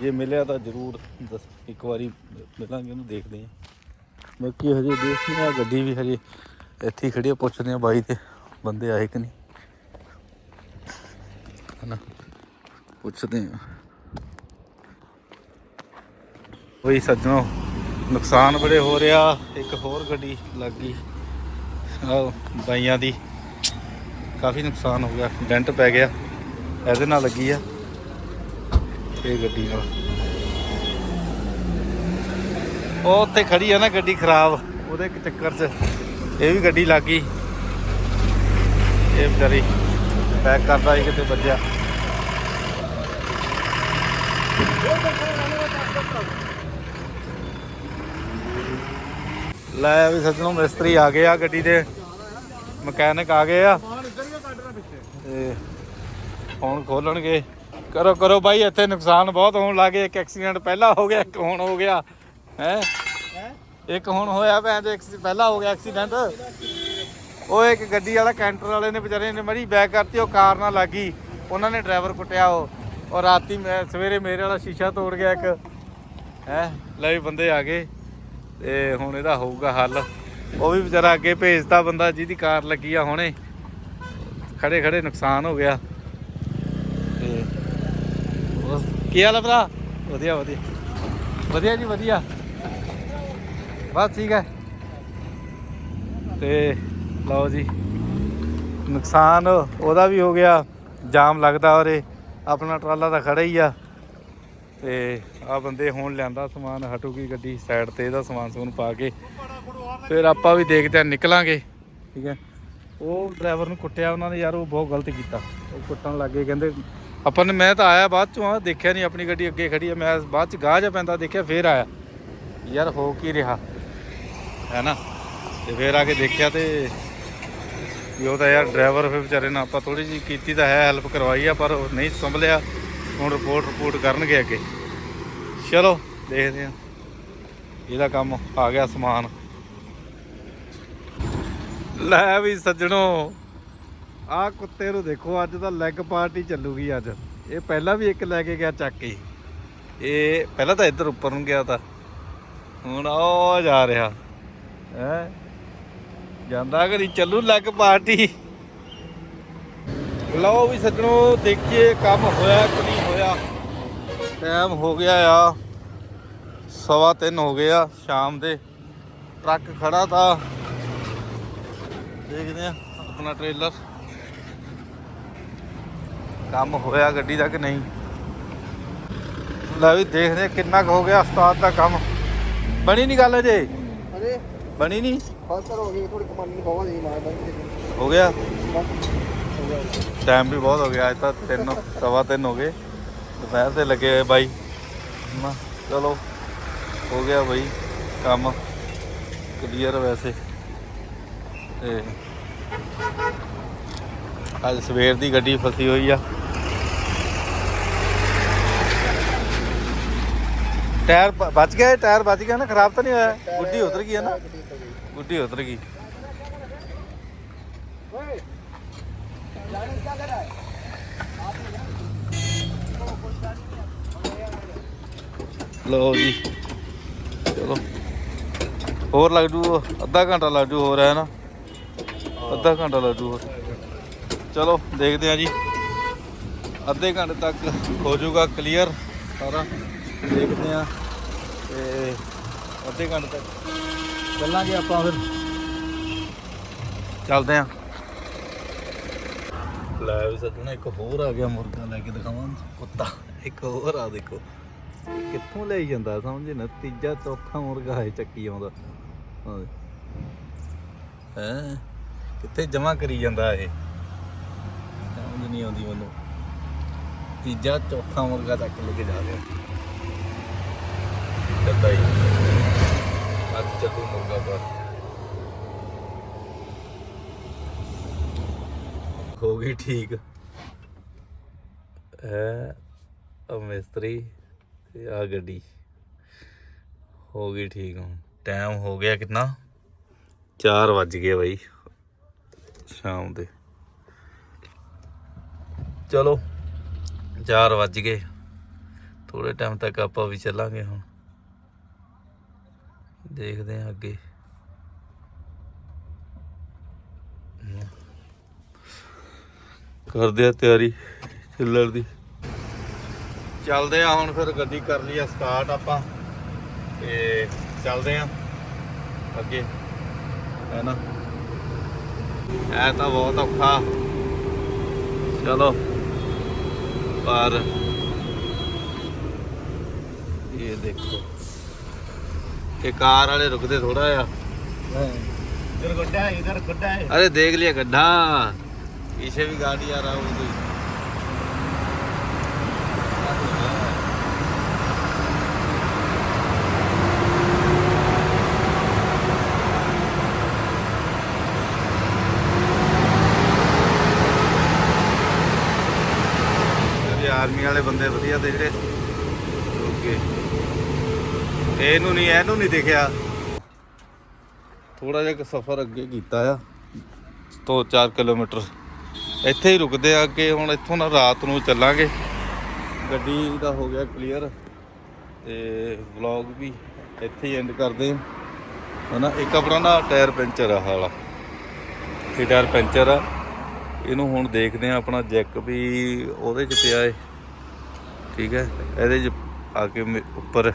ਜੇ ਮਿਲਿਆ ਤਾਂ ਜ਼ਰੂਰ ਦੱਸ, ਇੱਕ ਵਾਰੀ ਮਿਲਾਂਗੇ ਉਹਨੂੰ, ਦੇਖਦੇ ਆ ਬਾਕੀ ਹਜੇ ਦੇਖਦੇ ਆ ਗੱਡੀ ਵੀ ਹਜੇ ਇੱਥੇ ਹੀ ਖੜੀ ਆ, ਪੁੱਛਦੇ ਆ ਬਾਈ ਤੇ, ਬੰਦੇ ਆਏ ਕਿ ਨਹੀਂ। ਹਨਾ, ਪੁੱਛਦੇ ਆ ਉਹੀ ਸੱਜਣੋ, ਨੁਕਸਾਨ ਬੜੇ ਹੋ ਰਿਹਾ, ਇੱਕ ਹੋਰ ਗੱਡੀ ਲੱਗ ਗਈ। ਆਹ, ਬਾਈਆਂ ਦੀ ਕਾਫੀ ਨੁਕਸਾਨ ਹੋ ਗਿਆ, ਡੈਂਟ ਪੈ ਗਿਆ, ਇਹਦੇ ਨਾਲ ਲੱਗੀ ਆ ਇਹ ਗੱਡੀ ਨਾਲ। ਉਹ ਉੱਥੇ ਖੜੀ ਆ ਨਾ ਗੱਡੀ ਖਰਾਬ, ਉਹਦੇ ਚੱਕਰ 'ਚ ਇਹ ਵੀ ਗੱਡੀ ਲੱਗ ਗਈ। ਇਹ ਵਿਚਾਰੀ ਪੈਕ ਕਰਦਾ ਸੀ ਕਿਤੇ ਵੱਜਿਆ। ਲੈ ਵੀ ਸੱਜਣੋਂ, ਮਿਸਤਰੀ ਆ ਗਏ ਆ ਗੱਡੀ ਦੇ। ਮਕੈਨਿਕ ਆ ਗਏ ਆ। ਤੇ ਹੁਣ ਖੋਲਣਗੇ। ਕਰੋ ਕਰੋ ਬਾਈ, ਇੱਥੇ ਨੁਕਸਾਨ ਬਹੁਤ ਹੋਣ ਲੱਗੇ ਇੱਕ ਐਕਸੀਡੈਂਟ ਪਹਿਲਾਂ ਹੋ ਗਿਆ, ਇੱਕ ਹੁਣ ਹੋ ਗਿਆ। ਹੈ? ਇੱਕ ਹੁਣ ਹੋਇਆ ਭੈਣ ਜੋ ਪਹਿਲਾਂ ਹੋ ਗਿਆ ਐਕਸੀਡੈਂਟ ਉਹ ਇੱਕ ਗੱਡੀ ਵਾਲਾ ਕੈਂਟਰ ਵਾਲੇ ਨੇ ਵਿਚਾਰੇ ਨੇ ਮੜੀ ਬੈਕ ਕਰਤੀ, ਉਹ ਕਾਰ ਨਾਲ ਲੱਗੀ ਉਹਨਾਂ ਨੇ ਡਰਾਈਵਰ ਕੁੱਟਿਆ ਉਹ। ਔਰ ਰਾਤੀ ਮੈਂ ਸਵੇਰੇ ਮੇਰੇ ਵਾਲਾ ਸ਼ੀਸ਼ਾ ਤੋੜ ਗਿਆ ਇੱਕ। ਹੈ? ਲੈ ਬੰਦੇ ਆ ਗਏ। ਤੇ ਹੁਣ ਇਹਦਾ ਹੋਊਗਾ ਹੱਲ। ਉਹ ਵੀ ਵਿਚਾਰਾ ਅੱਗੇ ਭੇਜਤਾ ਬੰਦਾ, ਜਿਹਦੀ ਕਾਰ ਲੱਗੀ ਆ ਹੁਣੇ। ਖੜੇ ਖੜੇ ਨੁਕਸਾਨ ਹੋ ਗਿਆ। ਤੇ ਬਸ ਕੀ ਹਾਲ ਆ ਭਰਾ? ਵਧੀਆ ਵਧੀਆ। ਵਧੀਆ ਜੀ, ਵਧੀਆ। ਬਸ ਠੀਕ ਹੈ। ਤੇ ਲਓ ਜੀ, ਨੁਕਸਾਨ ਉਹਦਾ ਵੀ ਹੋ ਗਿਆ, ਜਾਮ ਲੱਗਦਾ ਔਰੇ ਆਪਣਾ ਟਰਾਲਾ ਤਾਂ ਖੜਾ ਹੀ ਆ। ਤੇ ਆ ਬੰਦੇ ਹੁਣ ਲਿਆਂਦਾ ਸਮਾਨ, ਹਟੂਗੀ ਗੱਡੀ ਸਾਈਡ ਤੇ ਇਹਦਾ ਸਮਾਨ ਸਮੂਨ ਪਾ ਕੇ। ਫਿਰ ਆਪਾਂ ਵੀ ਦੇਖਦੇ ਆ, ਨਿਕਲਾਂਗੇ, ਠੀਕ ਹੈ। ਉਹ ਡਰਾਈਵਰ ਨੂੰ ਕੁੱਟਿਆ ਉਹਨਾਂ ਨੇ, ਯਾਰ ਉਹ ਬਹੁਤ ਗਲਤ ਕੀਤਾ। ਉਹ ਕੁੱਟਣ ਲੱਗੇ ਕਹਿੰਦੇ ਆਪਾਂ ਨੇ, ਮੈਂ ਤਾਂ ਆਇਆ ਬਾਅਦ ਚੋਂ ਆ ਦੇਖਿਆ ਨਹੀਂ ਆਪਣੀ ਗੱਡੀ ਅੱਗੇ ਖੜੀ ਆ, ਮੈਂ ਬਾਅਦ ਚ ਗਾਹ ਜਾ ਪੈਂਦਾ, ਦੇਖਿਆ ਫੇਰ ਆਇਆ। ਯਾਰ ਹੋ ਕੀ ਰਿਹਾ? ਹੈ ਨਾ ਤੇ ਫਿਰ ਆ ਕੇ ਦੇਖਿਆ ਤੇ ਵੀ ਉਹ ਤਾਂ ਯਾਰ ਡਰਾਈਵਰ ਫਿਰ ਵਿਚਾਰੇ ਨਾਲ ਆਪਾਂ ਥੋੜੀ ਜੀ ਕੀਤੀ ਤਾਂ ਹੈ ਹੈਲਪ ਕਰਵਾਈ ਆ, ਪਰ ਉਹ ਨਹੀਂ ਸੰਭਲਿਆ। ਹੁਣ ਰਿਪੋਰਟ ਰਿਪੋਰਟ ਕਰਨਗੇ ਅੱਗੇ। ਚਲੋ, ਦੇਖਦੇ ਆ ਇਹਦਾ ਕੰਮ ਆ ਗਿਆ ਸਮਾਨ। ਲੈ ਵੀ ਸੱਜਣੋ ਆ ਕੁੱਤੇ ਨੂੰ ਦੇਖੋ, ਅੱਜ ਤਾਂ ਲੈਗ ਪਾਰਟੀ ਚੱਲੂਗੀ ਅੱਜ। ਇਹ ਪਹਿਲਾਂ ਵੀ ਇੱਕ ਲੈ ਕੇ ਗਿਆ ਚੱਕ ਕੇ। ਇਹ ਪਹਿਲਾਂ ਤਾਂ ਇੱਧਰ ਉੱਪਰ ਨੂੰ ਗਿਆ ਤਾਂ। ਹੁਣ ਉਹ ਜਾ ਰਿਹਾ। ਹੈ? ਜਾਂਦਾ ਕਿ ਨਹੀਂ ਚੱਲੂ ਲੱਗ ਪਾਰਟੀ। ਲਓ ਵੀ ਸੱਜਣੋ, ਦੇਖੀਏ ਕੰਮ ਹੋਇਆ ਕਿ ਨਹੀਂ ਹੋਇਆ। ਟਾਈਮ ਹੋ ਗਿਆ ਆ, ਸਵਾ ਤਿੰਨ ਹੋ ਗਏ ਆ ਸ਼ਾਮ ਦੇ। ਟਰੱਕ ਖੜਾ ਤਾਂ। ਦੇਖਦੇ ਆ ਆਪਣਾ ਟ੍ਰੇਲਰ। ਕੰਮ ਹੋਇਆ ਗੱਡੀ ਦਾ ਕਿ ਨਹੀਂ? ਲੈ ਵੀ ਦੇਖਦੇ ਕਿੰਨਾ ਕੁ ਹੋ ਗਿਆ ਉਸਤਾਦ ਦਾ ਕੰਮ। ਬਣੀ ਨਹੀਂ ਗੱਲ ਅਜੇ? ਅਰੇ ਬਣੀ ਨਹੀਂ ਬਸ ਹੋ ਗਈ ਥੋੜੀ ਕਮਾਨੀ ਬਹੁਤ ਨਹੀਂ ਮਾਰ ਬੰਦ ਹੋ ਗਿਆ? ਬਸ ਹੋ। ਗਿਆ ਟਾਈਮ ਵੀ ਬਹੁਤ ਹੋ ਗਿਆ ਅੱਜ ਤਾਂ ਤਿੰਨ ਸਵਾ ਤਿੰਨ ਹੋ ਗਏ। ਦੁਪਹਿਰ ਤੇ ਲੱਗੇ ਹੋਏ ਬਾਈ। ਚਲੋ ਹੋ ਗਿਆ ਬਾਈ ਕੰਮ। ਕਲੀਅਰ ਵੈਸੇ। ਤੇ ਅੱਜ ਸਵੇਰ ਦੀ ਗੱਡੀ ਫਸੀ ਹੋਈ ਆ। ਟਾਇਰ ਬ- ਬਚ ਗਿਆ ਇਹ? ਟਾਇਰ ਬਚ ਗਿਆ ਨਾ, ਖਰਾਬ ਤਾਂ ਨਹੀਂ ਹੋਇਆ? ਗੁੱਡੀ ਉਤਰ ਗਈ ਹੈ ਨਾ? ਗੁੱਡੀ ਉਤਰ ਗਈ। ਓਏ ਜੀ। ਚਲੋ। ਹੋਰ ਲੱਗ ਜੂ ਅੱਧਾ ਘੰਟਾ ਲੱਗ ਜੂ ਹੋਰ, ਹੈ ਨਾ? ਅੱਧਾ ਘੰਟਾ ਲੱਗ ਜੂ ਹੋਰ। ਚਲੋ, ਦੇਖਦੇ ਆ ਜੀ। ਅੱਧੇ ਘੰਟੇ ਤੱਕ ਹੋ ਜਾਊਗਾ ਕਲੀਅਰ ਸਾਰਾ। ਦੇਖਦੇ ਆ ਤੇ ਅੱਧੇ ਘੰਟੇ ਤੱਕ ਚੱਲਾਂਗੇ ਆਪਾਂ ਫਿਰ। ਚੱਲਦੇ ਆ ਲੈ ਵੀ ਸੱਜਣਾ, ਇੱਕ ਹੋਰ ਆ ਗਿਆ ਮੁਰਗਾ ਲੈ ਕੇ ਦਿਖਾਵਾਂ। ਕੁੱਤਾ, ਇੱਕ ਹੋਰ ਆ ਦੇਖੋ। ਕਿੱਥੋਂ ਲਈ ਜਾਂਦਾ, ਸਮਝ ਨਾ? ਤੀਜਾ, ਚੌਥਾ ਮੁਰਗਾ ਹੈ ਚੱਕੀ ਆਉਂਦਾ। ਹੈ। ਕਿੱਥੇ ਜਮਾ ਕਰੀ ਜਾਂਦਾ ਇਹ? ਸਮਝ ਨਹੀਂ ਆਉਂਦੀ ਮੈਨੂੰ। ਤੀਜਾ, ਚੌਥਾ ਮੁਰਗਾ ਚੱਕ ਲੈ ਕੇ ਜਾ ਰਿਹਾ। ਚੱਲਦਾ ਹੀ ਅੱਜ ਚੱਲੂ ਮੁਰਗਾ ਪਰ। ਹੋ ਗਈ ਠੀਕ। ਹੈ ਆ ਮਿਸਤਰੀ ਤੇ ਆ ਗੱਡੀ। ਹੋ ਗਈ ਠੀਕ ਹੁਣ। ਟਾਈਮ ਹੋ ਗਿਆ ਕਿੰਨਾ? 4 ਵੱਜ ਗਏ ਬਾਈ ਸ਼ਾਮ ਦੇ। ਚਲੋ 4 ਵੱਜ ਗਏ। ਥੋੜੇ ਟਾਈਮ ਤੱਕ ਆਪਾਂ ਵੀ ਚੱਲਾਂਗੇ ਹੁਣ। ਦੇਖਦੇ ਹਾਂ ਅੱਗੇ। ਕਰਦੇ ਆ ਤਿਆਰੀ ਚੱਲਣ ਦੀ। ਚੱਲਦੇ ਆ ਹੁਣ ਫਿਰ ਗੱਡੀ ਕਰ ਲਈ ਆ ਸਟਾਰਟ ਆਪਾਂ। ਤੇ ਚੱਲਦੇ ਆ ਅੱਗੇ ਹੈ ਨਾ? ਐ ਤਾਂ ਬਹੁਤ ਔਖਾ। ਚਲੋ ਪਰ ਇਹ ਦੇਖੋ। ਇਹ ਕਾਰ ਵਾਲੇ ਰੁਕਦੇ ਥੋੜਾ ਆ इधर गड्ढा है इधर गड्ढा है अरे देख लिया गड्ढा पीछे भी गाड़ी आ रहा है वो कोई ਆਰਮੀ ਵਾਲੇ ਵਾਲੇ ਬੰਦੇ ਵਧੀਆ ਤੇ ਜਿਹੜੇ ਇਹਨੂੰ ਨਹੀਂ ਇਹਨੂੰ ਨਹੀਂ ਦਿਖਿਆ। ਥੋੜਾ ਜਿਹਾ ਸਫ਼ਰ ਅੱਗੇ ਕੀਤਾ ਆ ਤੋਂ 4 ਕਿਲੋਮੀਟਰ। ਇੱਥੇ ਹੀ ਰੁਕਦੇ ਆ ਅੱਗੇ, ਹੁਣ ਇੱਥੋਂ ਨਾ ਰਾਤ ਨੂੰ ਚੱਲਾਂਗੇ। ਗੱਡੀ ਦਾ ਹੋ ਗਿਆ ਕਲੀਅਰ ਤੇ ਵਲੌਗ ਵੀ ਇੱਥੇ ਹੀ ਐਂਡ ਕਰਦੇ ਹਾਂ। ਹਨਾ, ਇੱਕ ਆਪਣਾ ਨਾ ਟਾਇਰ ਪੈਂਚਰ ਆ ਹਾਲਾ ਇਹ ਟਾਇਰ ਪੈਂਚਰ ਆ। ਇਹਨੂੰ ਹੁਣ ਦੇਖਦੇ ਆ ਆਪਣਾ ਜੈਕ ਵੀ ਉਹਦੇ ਚ ਪਿਆ ਏ। ਠੀਕ ਹੈ, ਇਹਦੇ ਚ ਆ ਕੇ ਮੇ- ਉੱਪਰ।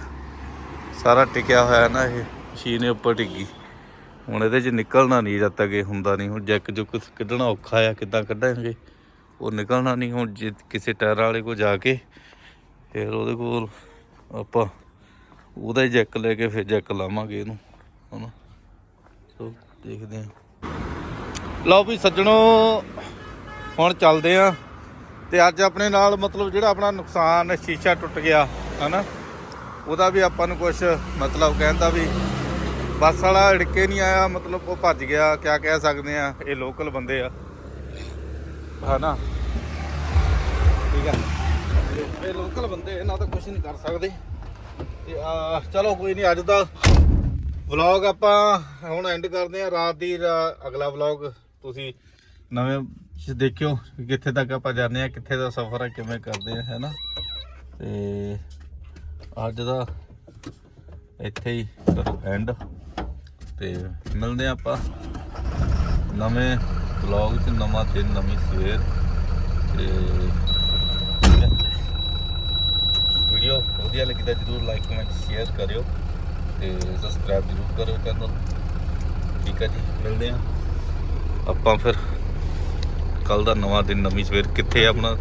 ਸਾਰਾ ਟਿਕਿਆ ਹੋਇਆ ਨਾ ਇਹ ਮਸ਼ੀਨ ਉੱਪਰ ਟਿੱਗੀ। ਹੁਣ ਇਹਦੇ ਚ ਨਿਕਲਣਾ ਨਹੀਂ, ਜਦ ਤੱਕ ਇਹ ਹੁੰਦਾ ਨਹੀਂ। ਹੁਣ ਜੈਕ ਜੋ ਕੁਛ ਕੱਢਣਾ ਔਖਾ ਆ, ਕਿੱਦਾਂ ਕੱਢਾਂਗੇ? ਉਹ ਨਿਕਲਣਾ ਨਹੀਂ ਹੁਣ ਜੇ ਕਿਸੇ ਟਾਇਰਾਂ ਵਾਲੇ ਕੋਲ ਜਾ ਕੇ, ਫਿਰ ਉਹਦੇ ਕੋਲ ਆਪਾਂ ਉਹਦਾ ਹੀ ਜੈਕ ਲੈ ਕੇ ਫਿਰ ਜੈਕ ਲਾਵਾਂਗੇ ਇਹਨੂੰ, ਹਨਾ? ਸੋ ਦੇਖਦੇ ਹਾਂ। ਲਓ ਵੀ ਸੱਜਣੋ, ਹੁਣ ਚੱਲਦੇ ਆ ਤੇ ਅੱਜ ਆਪਣੇ ਨਾਲ ਮਤਲਬ ਜਿਹੜਾ ਆਪਣਾ ਨੁਕਸਾਨ ਸ਼ੀਸ਼ਾ ਟੁੱਟ ਗਿਆ, ਹਨਾ? ਉਹਦਾ ਵੀ ਆਪਾਂ ਨੂੰ ਕੁਝ ਮਤਲਬ ਕਹਿੰਦਾ ਵੀ ਬੱਸ ਵਾਲਾ ਅੜਕੇ ਨਹੀਂ ਆਇਆ, ਮਤਲਬ ਉਹ ਭੱਜ ਗਿਆ, ਕਿਆ ਕਹਿ ਸਕਦੇ ਆ, ਇਹ ਲੋਕਲ ਬੰਦੇ ਆ। ਹਨਾ? ਠੀਕ ਆ? ਇਹ- ਲੋਕਲ ਬੰਦੇ ਇਹਨਾਂ ਤਾਂ ਕੁਝ ਨਹੀਂ ਕਰ ਸਕਦੇ। ਤੇ, ਆ, ਚਲੋ ਕੋਈ ਨਹੀਂ, ਅੱਜ ਦਾ ਵਲੌਗ ਆਪਾਂ ਹੁਣ ਐਂਡ ਕਰਦੇ ਆ, ਰਾਤ ਦੀ ਰਾ- ਅਗਲਾ ਵਲੌਗ ਤੁਸੀਂ ਨਵੇਂ ਦੇਖਿਓ ਕਿੱਥੇ ਤੱਕ ਆਪਾਂ ਜਾਂਦੇ ਆ, ਕਿੱਥੇ ਦਾ ਸਫ਼ਰ ਆ, ਕਿਵੇਂ ਕਰਦੇ ਆ, ਹੈਨਾ? ਤੇ ਅੱਜ ਦਾ ਇੱਥੇ ਹੀ ਕਰੋ ਐਂਡ ਤੇ ਮਿਲਦੇ ਆ ਆਪਾਂ ਨਵੇਂ ਵਲੌਗ ਚ ਨਵਾਂ ਦਿਨ ਨਵੀਂ ਸਵੇਰ ਤੇ ਵੀਡੀਓ ਵਧੀਆ ਲੱਗੀ ਤਾਂ ਜਰੂਰ ਲਾਈਕ ਕਮੈਂਟ ਸ਼ੇਅਰ ਕਰਿਓ ਤੇ ਸਬਸਕ੍ਰਾਈਬ ਜਰੂਰ ਕਰਿਓ ਚੈਨਲ ਠੀਕ ਹੈ ਜੀ ਮਿਲਦੇ ਆ ਆਪਾਂ ਫਿਰ ਕੱਲ ਦਾ ਨਵਾਂ ਦਿਨ ਨਵੀਂ ਸਵੇਰ ਕਿੱਥੇ ਆਪਣਾ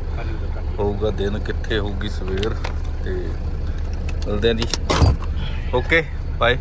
ਹੋਊਗਾ ਦਿਨ ਕਿੱਥੇ ਹੋਊਗੀ ਸਵੇਰ ਤੇ ਮਿਲਦੇ ਆ ਜੀ। Okay bye